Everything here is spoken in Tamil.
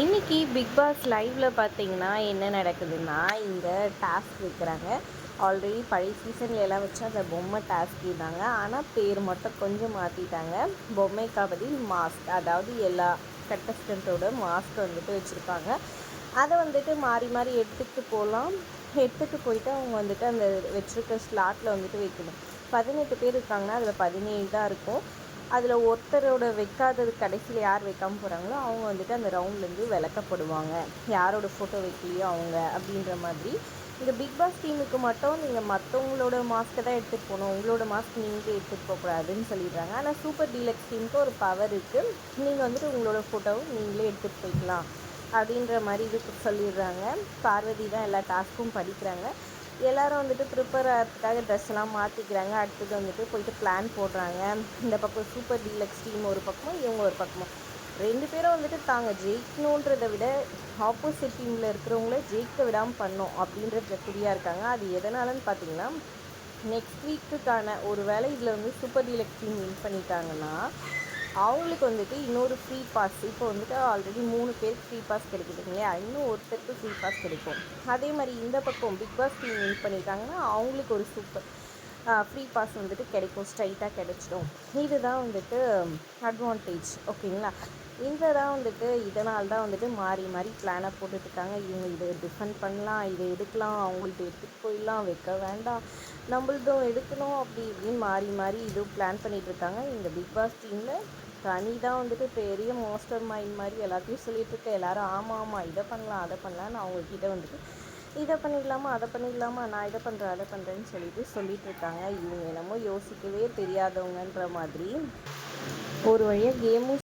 இன்றைக்கி பிக் பாஸ் லைவில் பார்த்தீங்கன்னா என்ன நடக்குதுன்னா இந்த டாஸ்க் வைக்கிறாங்க. ஆல்ரெடி பழைய சீசனில் எல்லாம் வச்சு அந்த பொம்மை டாஸ்க் இருந்தாங்க ஆனால் பேர் மட்டும் கொஞ்சம் மாற்றிட்டாங்க பொம்மை பதில் மாஸ்க் அதாவது எல்லா கண்டஸ்டண்ட்டோட மாஸ்க் வந்துட்டு வச்சுருப்பாங்க அதை வந்துட்டு மாறி மாறி எடுத்துகிட்டு போகலாம் எடுத்துகிட்டு போயிட்டு அவங்க வந்துட்டு அந்த வச்சுருக்க ஸ்லாட்டில் வந்துட்டு வைக்கணும். பதினெட்டு பேர் இருக்காங்கன்னா அதில் பதினேழு தான் இருக்கும். அதில் ஒருத்தரோட வைக்காதது கடைசியில் யார் வைக்காமல் போகிறாங்களோ அவங்க வந்துட்டு அந்த ரவுண்ட்லேருந்து விளக்கப்படுவாங்க யாரோட ஃபோட்டோ வைக்கலையோ அவங்க அப்படின்ற மாதிரி. இந்த பிக் பாஸ் டீமுக்கு மட்டும் நீங்கள் மற்றவங்களோட மாஸ்க்கை தான் எடுத்துகிட்டு போகணும். உங்களோட மாஸ்க் நீங்களே எடுத்துகிட்டு போகக்கூடாதுன்னு சொல்லிடுறாங்க. ஆனால் சூப்பர் டீலக்ஸ் டீமுக்கு ஒரு பவர் இருக்குது நீங்கள் வந்துட்டு உங்களோட ஃபோட்டோவும் நீங்களே எடுத்துகிட்டு போய்க்கலாம் அப்படின்ற மாதிரி இது சொல்லிடுறாங்க. பார்வதி தான் எல்லா டாஸ்க்கும் படிக்கிறாங்க. எல்லாரும் வந்துட்டு ப்ரிப்பேர் ஆகிறதுக்காக ட்ரெஸ் எல்லாம் மாற்றிக்கிறாங்க அடுத்தது வந்துட்டு போயிட்டு பிளான் போடுறாங்க. இந்த பக்கம் சூப்பர் டீலக்ஸ் டீம் ஒரு பக்கமும் இவங்க ஒரு பக்கமும். ரெண்டு பேரும் வந்துட்டு தாங்க ஜெயிக்கணுன்றதை விட ஆப்போசிட் டீமில் இருக்கிறவங்கள ஜெயிக்க விடாமல் பண்ணோம் அப்படின்றத குறியாக இருக்காங்க. அது எதனாலன்னு பார்த்தீங்கன்னா நெக்ஸ்ட் வீக்குக்கான ஒரு வேளை இதில் வந்து சூப்பர் டீலக்ஸ் டீம் வின் பண்ணிட்டாங்கன்னா அவங்களுக்கு வந்துட்டு இன்னொரு ஃப்ரீ பாஸ் இப்போ வந்துட்டு ஆல்ரெடி மூணு பேருக்கு ஃப்ரீ பாஸ் கிடைக்குது இல்லையா இன்னும் ஒருத்தருக்கு ஃப்ரீ பாஸ் கிடைக்கும். அதே மாதிரி இந்த பக்கம் பிக் பாஸ் டீம் வின் பண்ணிட்டாங்கன்னா அவங்களுக்கு ஒரு சூப்பர் ஃப்ரீ பாஸ் வந்துட்டு கிடைக்கும் ஸ்ட்ரைட்டாக கிடைச்சிடும். இதுதான் வந்துட்டு அட்வான்டேஜ் ஓகேங்களா? இந்த தான் வந்துட்டு இதனால் தான் வந்துட்டு மாறி மாறி பிளானை போட்டுட்ருக்காங்க இவங்க இதை டிஃபெண்ட் பண்ணலாம் இதை எடுக்கலாம் அவங்கள்ட்ட எடுத்துகிட்டு போயிடலாம் வைக்க வேண்டாம். நம்மளதும் எடுக்கணும் அப்படி இப்படின்னு மாறி மாறி இது பிளான் பண்ணிகிட்ருக்காங்க இந்த பிக் பாஸ் டீமில் கனி தான் வந்துட்டு பெரிய மாஸ்டர் மைண்ட் மாதிரி எல்லாத்தையும் சொல்லிகிட்டு இருக்க எல்லாரும் ஆமாம் ஆமாம் இதை பண்ணலாம் அதை பண்ணலான்னு அவங்கக்கிட்ட வந்துட்டு இதை பண்ணிடலாமா அதை பண்ணிடலாமா நான் இதை பண்ணுறேன் அதை பண்ணுறேன்னு சொல்லிட்டு சொல்லிட்டு இருக்காங்க இவங்க என்னமோ யோசிக்கவே தெரியாதவங்கன்ற மாதிரி ஒரு வழியாக கேமும்